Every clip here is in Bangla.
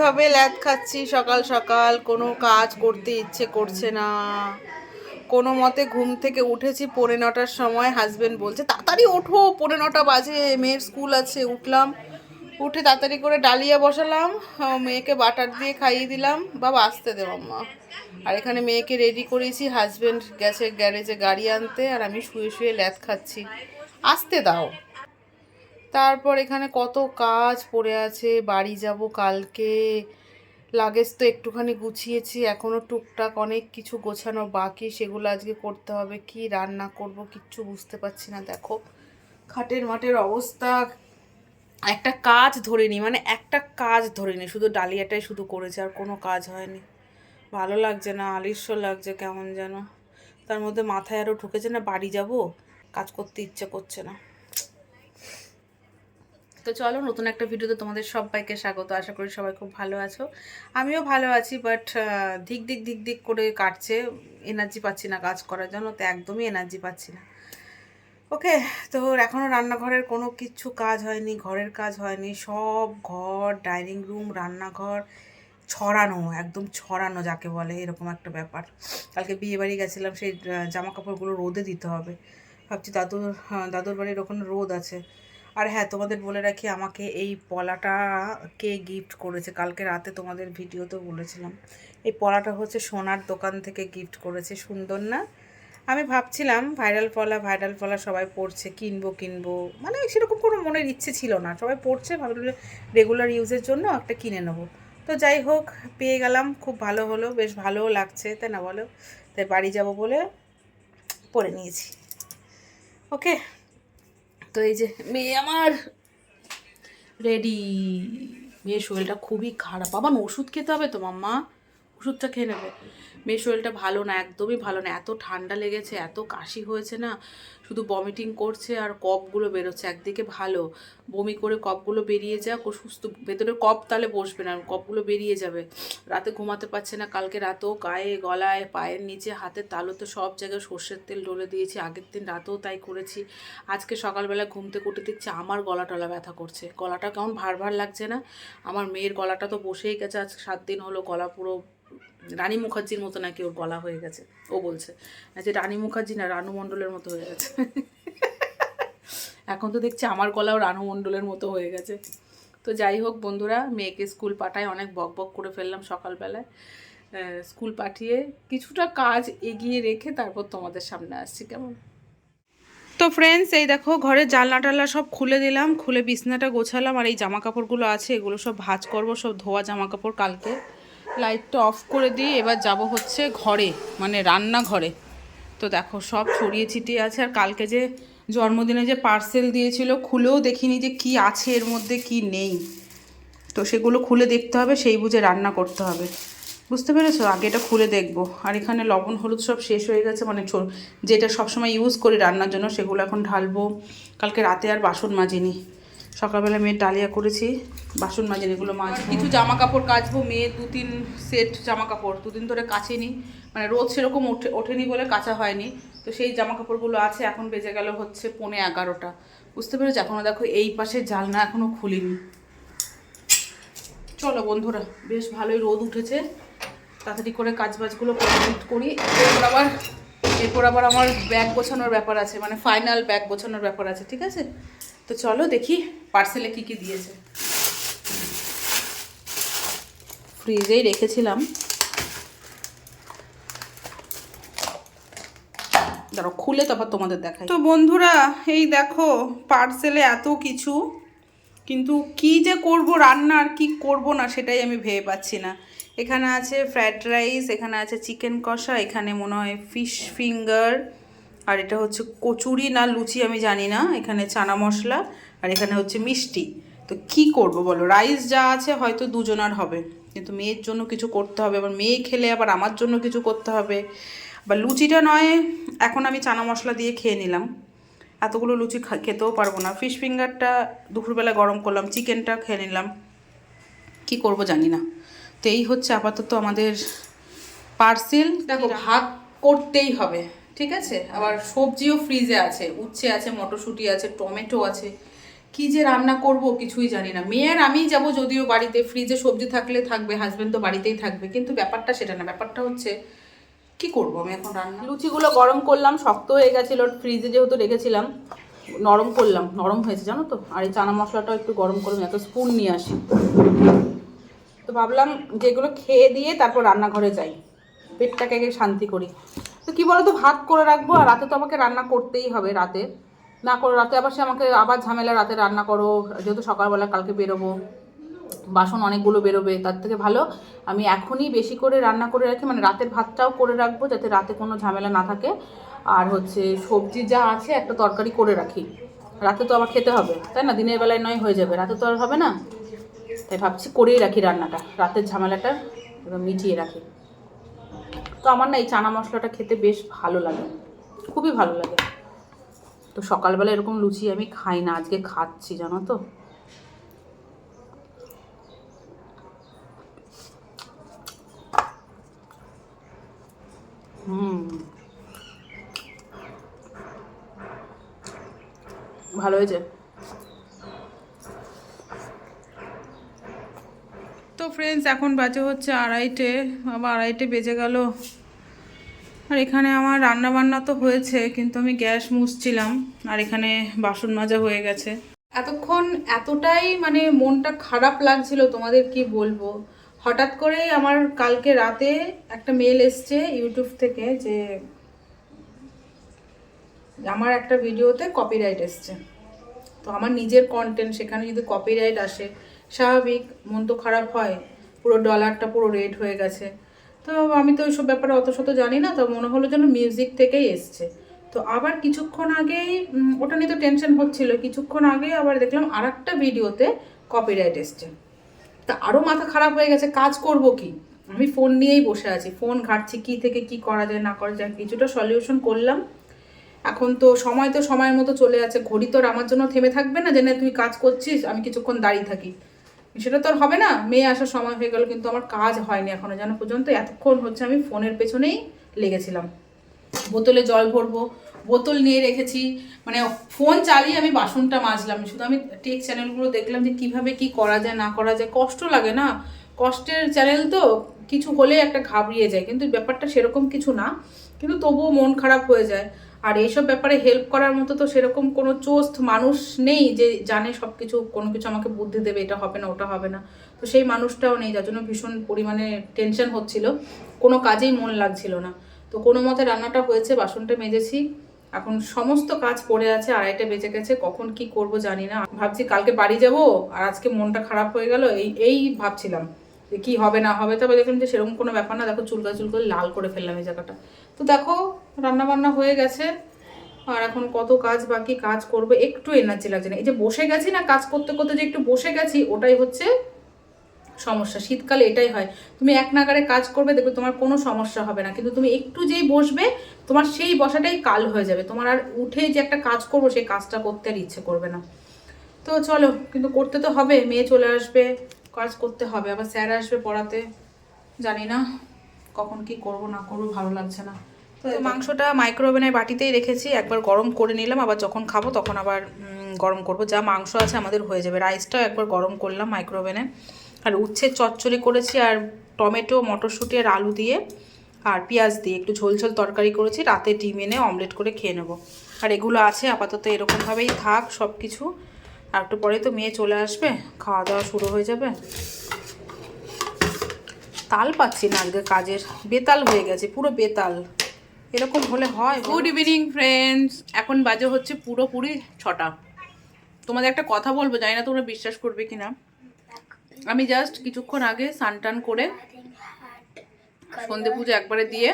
কীভাবে ল্যাদ খাচ্ছি সকাল সকাল, কোনো কাজ করতে ইচ্ছে করছে না। কোনো মতে ঘুম থেকে উঠেছি পৌনে নটার সময় হাজবেন্ড বলছে, তাড়াতাড়ি ওঠো, পৌনে নটা বাজে, মেয়ের স্কুল আছে, উঠলাম। উঠে তাড়াতাড়ি করে ডালিয়া বসালাম মেয়েকে বাটার দিয়ে খাইয়ে দিলাম, বাবা, আসতে দে মাম্মা। আর এখানে মেয়েকে রেডি করেছি হাজবেন্ড গেছে গ্যারেজে গাড়ি আনতে, আর আমি শুয়ে শুয়ে ল্যাদ খাচ্ছি। আসতে দাও। তারপর এখানে কত কাজ পড়ে আছে, বাড়ি যাব কালকে। লাগেজ তো একটুখানি গুছিয়েছি এখনও টুকটাক অনেক কিছু গোছানো বাকি, সেগুলো আজকে করতে হবে। কি রান্না করব কিচ্ছু বুঝতে পারছি না, দেখো। খাটের মাটের অবস্থা। একটা কাজ ধরিনি মানে একটা কাজ ধরিনি, শুধু ডালিয়াটাই শুধু করেছে, আর কোনো কাজ হয়নি। ভালো লাগছে না, আলিস্য লাগছে কেমন যেন। তার মধ্যে মাথায় আরও ঢুকেছে না, বাড়ি যাব? কাজ করতে ইচ্ছে করছে না। তো চলো নতুন একটা ভিডিওতে তোমাদের সবাইকে স্বাগত। আশা করি সবাই খুব ভালো আছো। আমিও ভালো আছি বাট ধিক দিক ধিক দিক করে কাটছে। এনার্জি পাচ্ছি না কাজ করার জন্য তো একদমই এনার্জি পাচ্ছি না। ওকে তো এখনও রান্নাঘরের কোনো কিচ্ছু কাজ হয়নি ঘরের কাজ হয়নি। সব ঘর ডাইনিং রুম রান্নাঘর ছড়ানো একদম ছড়ানো যাকে বলে এরকম একটা ব্যাপার। কালকে বিয়ে বাড়ি গেছিলাম সেই জামা কাপড়গুলো রোদে দিতে হবে। ভাবছি দাদুর হ্যাঁ, দাদুর বাড়ির ওখানে রোদ আছে। আর হ্যাঁ তোমাদের বলে রাখি, আমাকে এই পলাটা কে গিফট করেছে। কালকে রাতে তোমাদের ভিডিওতেও বলেছিলাম। এই পলাটা হচ্ছে সোনার দোকান থেকে গিফট করেছে, সুন্দর না? আমি ভাবছিলাম ভাইরাল পলা ভাইরাল পলা সবাই পড়ছে কিনবো কিনবো। মানে সেরকম কোনো মনের ইচ্ছে ছিল না। সবাই পড়ছে ভাবলাম রেগুলার ইউজের জন্য একটা কিনে নেব। তো যাই হোক, পেয়ে গেলাম, খুব ভালো হলো, বেশ ভালোও লাগছে, তাই না বলো? তাই বাড়ি যাব বলে পরে নিয়েছি। ওকে তো এই যে মেয়ে আমার রেডি মেয়ের শরীরটা খুবই খারাপ। আবার ওষুধ খেতে হবে তো, মাম্মা? ওষুধটা খেয়ে নেবে। মেয়ের শরীরটা ভালো না, একদমই ভালো না, এত ঠান্ডা লেগেছে, এত কাশি হয়েছে না, শুধু বমিটিং করছে আর কপগুলো বেরোচ্ছে, একদিকে ভালো, বমি করে কপগুলো বেরিয়ে যাক, ও সুস্থ ভেতরে কপ তাহলে বসবে না, কপগুলো বেরিয়ে যাবে, রাতে ঘুমাতে পারছে না, কালকে রাতেও গায়ে, গলায়, পায়ের নিচে, হাতের তালুতে সব জায়গায় সর্ষের তেল ডলে দিয়েছি, আগের দিন রাতেও তাই করেছি, আজকে সকালবেলা ঘুম থেকে উঠে দেখছি আমার গলা টলা ব্যথা করছে, গলাটা কেমন ভার ভার লাগছে না, আমার মেয়ের গলাটা তো বসেই গেছে, আজ সাত দিন হলো গলা পুরো রানী মুখার্জির মতো নাকি ওর গলা হয়ে গেছে। ও বলছে যে রানী মুখার্জি না, রানু মণ্ডলের মতো হয়ে গেছে। এখন তো দেখছি আমার গলাও রানু মণ্ডলের মতো হয়ে গেছে। তো যাই হোক বন্ধুরা, মেয়েকে স্কুল পাঠায়, অনেক বক বক করে ফেললাম সকালবেলায়। স্কুল পাঠিয়ে কিছুটা কাজ এগিয়ে রেখে তারপর তোমাদের সামনে আসছি, কেমন? তো ফ্রেন্ডস এই দেখো ঘরে জানলা টাল্লা সব খুলে দিলাম, খুলে বিছনাটা গোছালাম, আর এই জামা কাপড়গুলো আছে, এগুলো সব ভাঁজ করব, সব ধোয়া জামা কাপড় কালকে। লাইটটা অফ করে দিয়ে এবার যাব হচ্ছে ঘরে মানে রান্নাঘরে। তো দেখো, সব ছড়িয়ে ছিটিয়ে আছে, আর কালকে যে জন্মদিনে যে পার্সেল দিয়েছিল, খুলেও দেখিনি যে কি আছে, এর মধ্যে কি নেই। তো সেগুলো খুলে দেখতে হবে, সেই বুঝে রান্না করতে হবে। বুঝতে পেরেছ? আগে এটা খুলে দেখব। আর এখানে লবণ, হলুদ সব শেষ হয়ে গেছে মানে যেটা সবসময় ইউজ করি রান্নার জন্য, সেগুলো এখন ঢালবো। কালকে রাতে আর বাসন মাজিনি। সকালবেলা মেয়ের ডালিয়া করেছি, বাসন মাজিনি এগুলো মাছ কিছু জামা কাপড় কাচবো, মেয়ে দু তিন সেট জামা কাপড় দুদিন ধরে কাচিনি। মানে রোদ সেরকম ওঠে, ওঠেনি বলে কাচা হয়নি। তো সেই জামা কাপড়গুলো আছে, এখন বেজে গেল হচ্ছে পৌনে এগারোটা। বুঝতে পেরেছি? এখনও দেখো এই পাশে জালনা এখনও খুলিনি। চলো বন্ধুরা, বেশ ভালোই রোদ উঠেছে। তাড়াতাড়ি করে কাজ বাজগুলো কমপ্লিট করি। এরপর আবার এরপর আবার আমার ব্যাগ গোছানোর ব্যাপার আছে মানে ফাইনাল ব্যাগ গোছানোর ব্যাপার আছে, ঠিক আছে? তো চলো দেখি পার্সেলে কি কি দিয়েছে। ফ্রিজেই রেখেছিলাম। দাঁড়াও খুলে তারপর তোমাদের দেখাই। তো বন্ধুরা এই দেখো পার্সেলে এত কিছু কিন্তু কি যে করব রান্না আর কি করব না সেটাই আমি ভেবে পাচ্ছি না। এখানে আছে ফ্রায়েড রাইস এখানে আছে চিকেন কষা এখানে মনে হয় ফিশ ফিঙ্গার আর এটা হচ্ছে কচুরি না লুচি আমি জানি না, এখানে চানা মশলা আর এখানে হচ্ছে মিষ্টি। তো কি করব বলো? রাইস যা আছে হয়তো দুজনার হবে, কিন্তু মেয়ের জন্য কিছু করতে হবে, আবার মেয়ে খেলে আবার আমার জন্য কিছু করতে হবে। বা লুচিটা নয়, এখন আমি চানা মশলা দিয়ে খেয়ে নিলাম। এতগুলো লুচি খেতেও পারব না। ফিশ ফিঙ্গারটা দুপুরবেলা গরম করলাম চিকেনটা খেয়ে নিলাম। কি করব জানি না। তো এই হচ্ছে আপাতত আমাদের পার্সেল দেখো ভাত করতেই হবে। ঠিক আছে? আবার সবজিও ফ্রিজে আছে, উচ্ছে আছে, মটরশুঁটি আছে, টমেটো আছে। কি যে রান্না করব কিছুই জানি না। মেয়ের আমি যাব যদিও বাড়িতে ফ্রিজে সবজি থাকলে থাকবে হাজবেন্ড তো বাড়িতেই থাকবে। কিন্তু ব্যাপারটা সেটা না, ব্যাপারটা হচ্ছে কি করব আমি এখন রান্না? লুচিগুলো গরম করলাম, শক্ত হয়ে গেছিল ফ্রিজে যেহেতু রেখেছিলাম, নরম করলাম, নরম হয়েছে, জানো তো? আর এই চানা মশলাটাও একটু গরম করলাম এত স্পুন নিয়ে আসি। তো ভাবলাম যেগুলো খেয়ে দিয়ে তারপর রান্নাঘরে যাই। পেটটাকে শান্তি করি। তো কি বলতো, ভাত করে রাখব আর রাতে তো আমাকে রান্না করতেই হবে রাতে। না করে রাতে আবার সে আমাকে আবার ঝামেলা রাতে রান্না করো, যেহেতু সকালবেলা কালকে বেরোবো। বাসন অনেকগুলো বেরোবে, তার থেকে ভালো আমি এখনই বেশি করে রান্না করে রাখি মানে রাতের ভাতটাও করে রাখব যাতে রাতে কোনো ঝামেলা না থাকে। আর হচ্ছে সবজি যা আছে একটা তরকারি করে রাখি। রাতে তো আবার খেতে হবে, তাই না? দিনের বেলায় নয় হয়ে যাবে, রাতে তো আর হবে না। তাই ভাবছি করেই রাখি রান্নাটা, রাতের ঝামেলাটা মিটিয়ে রাখি। তো আমার না এই চানা মশলাটা খেতে বেশ ভালো লাগে, খুবই ভালো লাগে। তো সকালবেলা এরকম লুচি আমি খাই না, আজকে খাচ্ছি, জানো তো। ভালো হয়েছে? তো ফ্রেন্ডস এখন বাজে হচ্ছে আড়াইটে, আবার আড়াইটে বেজে গেল। আর এখানে আমার রান্না বান্না তো হয়েছে, কিন্তু আমি গ্যাস মুছছিলাম, আর এখানে বাসন মাজা হয়ে গেছে। এতক্ষণ এতটাই মানে মনটা খারাপ লাগছিল, তোমাদের কি বলব? হঠাৎ করে আমার কালকে রাতে একটা মেল এসছে ইউটিউব থেকে যে, আমার একটা ভিডিওতে কপিরাইট এসছে। তো আমার নিজের কন্টেন্ট সেখানে যদি কপিরাইট আসে স্বাভাবিক, মন তো খারাপ হয়, পুরো ডলারটা পুরো রেড হয়ে গেছে। তো আমি তো ওইসব ব্যাপারে অত শত জানি না, তো মনে হলো যেন মিউজিক থেকেই এসছে। তো আবার কিছুক্ষণ আগেই ওটা নিয়ে তো টেনশন হচ্ছিল, কিছুক্ষণ আগে আবার দেখলাম আর একটা ভিডিওতে কপিরাইট এসছে। তা আরও মাথা খারাপ হয়ে গেছে, কাজ করব কি? আমি ফোন নিয়েই বসে আছি ফোন ঘাটছি, কি থেকে কি করা যায়, না করা যায়, কিছুটা সলিউশন করলাম। এখন তো সময় তো সময়ের মতো চলে আছে, ঘড়ি তো আমার জন্য থেমে থাকবে না যে, না, তুই কাজ করছিস, আমি কিছুক্ষণ দাঁড়িয়ে থাকি। সেটা তো আর হবে না। মেয়ে আসার সময় হয়ে গেল, কিন্তু আমার কাজ হয়নি এখনও। যেন পর্যন্ত, এতক্ষণ হচ্ছে আমি ফোনের পেছনেই লেগেছিলাম। বোতলে জল ভরবো, বোতল নিয়ে রেখেছি। মানে ফোন চালিয়ে আমি বাসনটা মাজলাম। শুধু আমি টেক চ্যানেলগুলো দেখলাম যে কীভাবে কি করা যায়, না করা যায়। কষ্ট লাগে না। কষ্টের চ্যানেল তো কিছু হলে একটা ঘাবড়িয়ে যায়। কিন্তু ব্যাপারটা সেরকম কিছু না। কিন্তু তবুও মন খারাপ হয়ে যায়। আর এইসব ব্যাপারে হেল্প করার মতো তো সেরকম কোনো চোস্ত মানুষ নেই যে জানে সব কিছু কোনো কিছু আমাকে বুদ্ধি দেবে, এটা হবে না, ওটা হবে না। তো সেই মানুষটাও নেই, যার জন্য ভীষণ পরিমাণে টেনশন হচ্ছিল। কোনো কাজেই মন লাগছিল না। তো কোনো মতে রান্নাটা হয়েছে, বাসনটা মেজেছি। এখন সমস্ত কাজ পড়ে আছে, আড়াইটে বেজে গেছে, কখন কি করব জানি না। ভাবছি কালকে বাড়ি যাব, আর আজকে মনটা খারাপ হয়ে গেল, এই এই ভাবছিলাম যে কি হবে না হবে, তবে দেখলাম যে সেরকম কোনো ব্যাপার না, দেখো চুলকা চুল করে লাল করে ফেললাম এই জায়গাটা। তো দেখো রান্না বান্না হয়ে গেছে। আর এখন কত কাজ বাকি, কাজ করবে, একটু এনার্জি লাগছে না। এই যে বসে গেছি না, কাজ করতে করতে যে একটু বসে গেছি, ওটাই হচ্ছে সমস্যা। শীতকালে এটাই হয়। তুমি এক নাগারে কাজ করবে, দেখবে তোমার কোনো সমস্যা হবে না। কিন্তু তুমি একটু যেই বসবে, তোমার সেই বসাটাই কাল হয়ে যাবে। তোমার আর উঠে যে একটা কাজ করব, সেই কাজটা করতে আর ইচ্ছে করবে না। তো চলো, কিন্তু করতে তো হবে, মেয়ে চলে আসবে, কাজ করতে হবে। আবার স্যার আসবে পড়াতে। জানি না কখন কি করব, না করব, ভালো লাগছে না। তো মাংসটা মাইক্রোওভেনের বাটিতেই রেখেছি একবার গরম করে নিলাম আবার যখন খাব তখন আবার গরম করব। যা মাংস আছে আমাদের হয়ে যাবে। রাইসটাও একবার গরম করলাম মাইক্রোওভেনে আর উচ্ছে চচ্চড়ি করেছি আর টমেটো মটরশুঁটি আর আলু দিয়ে আর পেঁয়াজ দিয়ে। একটু ঝোল ঝোল তরকারি করেছি রাতে ডিম এনে অমলেট করে খেয়ে নেব। আর এগুলো আছে আপাতত এরকমভাবেই থাক সব কিছু আর একটু পরে তো মেয়ে চলে আসবে খাওয়া দাওয়া শুরু হয়ে যাবে। তাল পাচ্ছি না আজকে কাজের। বেতাল হয়ে গেছে পুরো বেতাল। এরকম হলে হয় গুড ইভিনিং ফ্রেন্ডস এখন বাজে হচ্ছে পুরোপুরি ছটা। তোমাদের একটা কথা বলব, জানি না তোমরা বিশ্বাস করবে কি না আমি জাস্ট কিছুক্ষণ আগে স্নান টান করে সন্ধে পুজো একবারে দিয়ে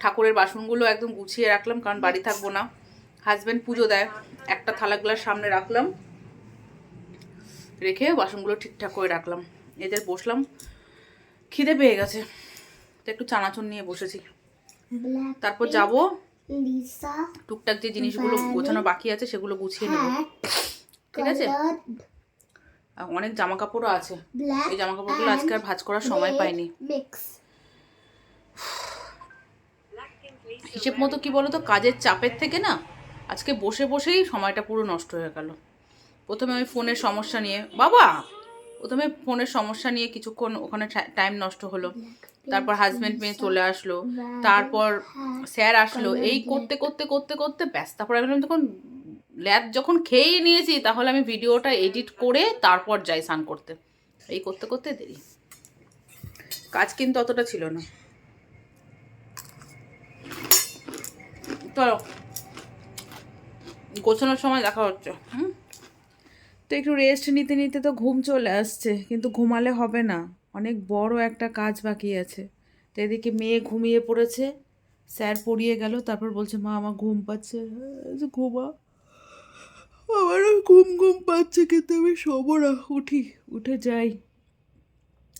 ঠাকুরের বাসনগুলো একদম গুছিয়ে রাখলাম, কারণ বাড়ি থাকব না। হাজব্যান্ড পুজো দেয়, একটা থালা গ্লাস সামনে রাখলাম, রেখে বাসনগুলো ঠিকঠাক করে রাখলাম। এদের বসলাম, খিদে পেয়ে গেছে। তো একটু চানাচুর নিয়ে বসেছি। তারপর যাব। টুকটাক যে জিনিসগুলো গোছানো বাকি আছে সেগুলো গুছিয়ে নেব। ঠিক আছে? অনেক জামা কাপড়ও আছে এই জামা কাপড়গুলো আজকে আর ভাঁজ করার সময় পাইনি। হিসেব মতো কি বলতো কাজের চাপের থেকে না আজকে বসে বসেই সময়টা পুরো নষ্ট হয়ে গেল। প্রথমে আমি ফোনের সমস্যা নিয়ে বাবা! প্রথমে ফোনের সমস্যা নিয়ে কিছুক্ষণ ওখানে টাইম নষ্ট হলো। তারপর হাজব্যান্ড মেয়ে চলে আসলো। তারপর স্যার আসলো। এই করতে করতে করতে করতে ব্যস্ত তারপর আমি তখন ল্যাব যখন খেয়েই নিয়েছি তাহলে আমি ভিডিওটা এডিট করে তারপর যাই স্নান করতে। এই করতে করতে দেরি। কাজ কিন্তু অতটা ছিল না। চলো। গোছানোর সময় দেখা হচ্ছে। হুম? তো একটু রেস্ট নিতে নিতে তো ঘুম চলে আসছে, কিন্তু ঘুমালে হবে না। অনেক বড় একটা কাজ বাকি আছে। তো এদিকে মেয়ে ঘুমিয়ে পড়েছে, স্যার পড়িয়ে গেল, তারপর বলছে, মা, আমার ঘুম পাচ্ছে। ঘুমা। আমারও ঘুম ঘুম পাচ্ছে, কিন্তু আমি না, উঠি, উঠে যাই।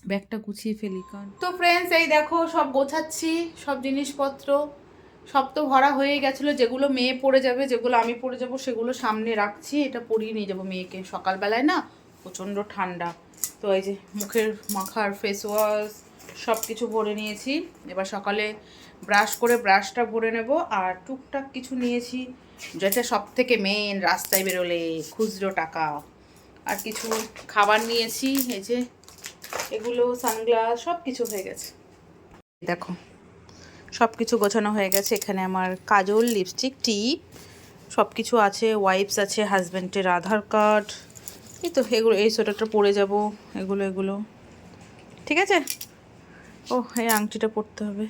ব্যাগটা গুছিয়ে ফেলি, কারণ তো ফ্রেন্ডস এই দেখো, সব গোছাচ্ছি, সব জিনিসপত্র। সব তো ভরা হয়ে গেছিল, যেগুলো মেয়ে পড়ে যাবে, যেগুলো আমি পড়ে যাব, সেগুলো সামনে রাখছি, এটা পরিয়ে নিয়ে যাব মেয়েকে। সকালবেলায় না প্রচণ্ড ঠান্ডা। তো এই যে মুখের মাখার ফেস ওয়াশ সব কিছু ভরে নিয়েছি। এবার সকালে ব্রাশ করে ব্রাশটা ভরে নেব, আর টুকটাক কিছু নিয়েছি, যেটা সব থেকে মেন রাস্তায় বেরোলে, খুচরো টাকা। আর কিছু খাবার নিয়েছি, এই যে এগুলো, সানগ্লাস সব কিছু হয়ে গেছে। দেখো। সব কিছু গোছানো হয়ে গেছে। এখানে আমার কাজল লিপস্টিক টিপ সব কিছু আছে ওয়াইপস আছে হাজব্যান্ডের আধার কার্ড এই তো এগুলো, এই সোয়েটারটা পরে যাব, এগুলো এগুলো। ঠিক আছে? ও এই আংটিটা পরতে হবে।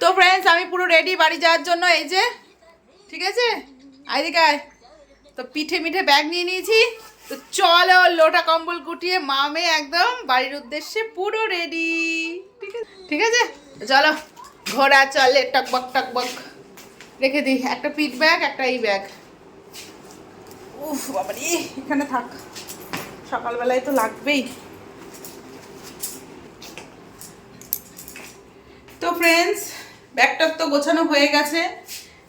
তো ফ্রেন্ডস আমি পুরো রেডি বাড়ি যাওয়ার জন্য, এই যে, ঠিক আছে? আইদিকে আয়। তো পিঠে মিঠে ব্যাগ নিয়ে নিয়েছি। তো চলো, লোটা কম্বল গুটিয়ে মামে একদম বাড়ির উদ্দেশ্যে পুরো রেডি ঠিক আছে? ঠিক আছে? চলো, ঘোড়া চলে টকবক টকবক রেখে দিই, একটা পিঠ ব্যাগ, একটা এই ব্যাগ। উফ, বাবারি, এখানে থাক। সকালবেলায় তো লাগবেই। তো ফ্রেন্ডস ব্যাগটা তো গোছানো হয়ে গেছে।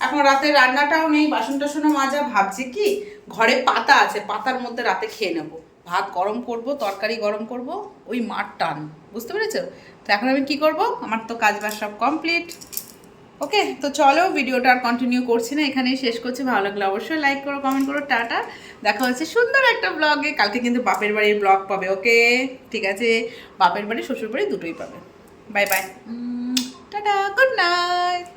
এখন রাতে রান্নাটাও নেই বাসন টাসনও মাজা, ভাবছি কি ঘরে পাতা আছে, পাতার মধ্যে রাতে খেয়ে নেব। ভাত গরম করব, তরকারি গরম করব, ওই মাঠ টান, বুঝতে পেরেছ? তো এখন আমি কি করব? আমার তো কাজ বাজ সব কমপ্লিট ওকে, তো চলো, ভিডিওটা আর কন্টিনিউ করছি না, এখানেই শেষ করছি। ভালো লাগলে অবশ্যই লাইক করো কমেন্ট করো, টাটা। দেখা হচ্ছে সুন্দর একটা ব্লগে কালকে কিন্তু বাপের বাড়ির ব্লগ পাবে, ওকে? ঠিক আছে? বাপের বাড়ি শ্বশুর বাড়ি দুটোই পাবে। Bye bye tata good night